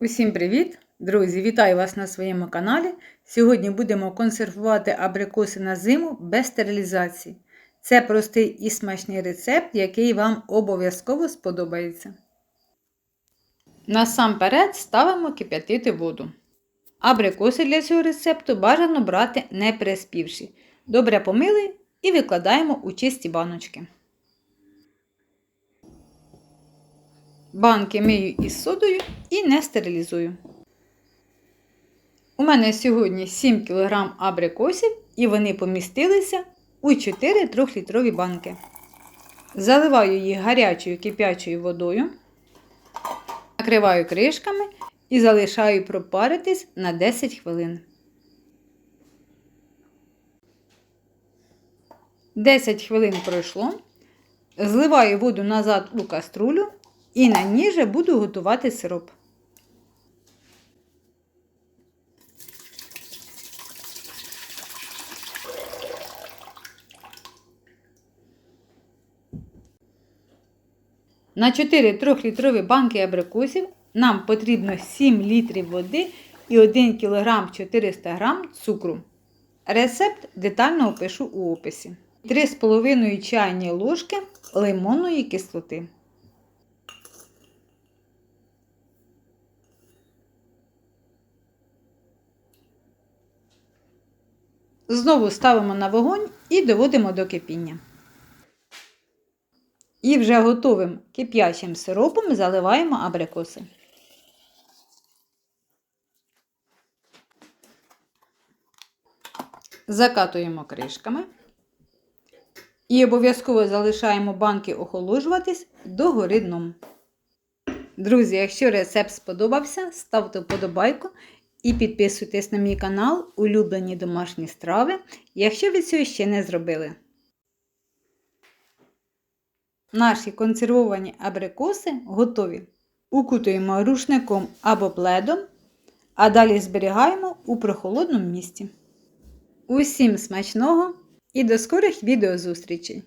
Усім привіт! Друзі, вітаю вас на своєму каналі. Сьогодні будемо консервувати абрикоси на зиму без стерилізації. Це простий і смачний рецепт, який вам обов'язково сподобається. Насамперед ставимо кип'ятити воду. Абрикоси для цього рецепту бажано брати не приспівші. Добре помили і викладаємо у чисті баночки. Банки мию із содою і не стерилізую. У мене сьогодні 7 кг абрикосів і вони помістилися у 4 3-літрові банки. Заливаю їх гарячою кип'ячою водою, накриваю кришками і залишаю пропаритись на 10 хвилин. 10 хвилин пройшло. Зливаю воду назад у каструлю і на ній же буду готувати сироп. На 4 3-літрові банки абрикосів нам потрібно 7 літрів води і 1 кг 400 г цукру. Рецепт детально опишу у описі. 3,5 чайні ложки лимонної кислоти. Знову ставимо на вогонь і доводимо до кипіння. І вже готовим кип'ячим сиропом заливаємо абрикоси. Закатуємо кришками. І обов'язково залишаємо банки охолоджуватись до гори дном. Друзі, якщо рецепт сподобався, ставте вподобайку і підписуйтесь на мій канал Улюблені домашні страви, якщо ви цього ще не зробили. Наші консервовані абрикоси готові. Укутуємо рушником або пледом, а далі зберігаємо у прохолодному місці. Усім смачного і до скорих відеозустрічей!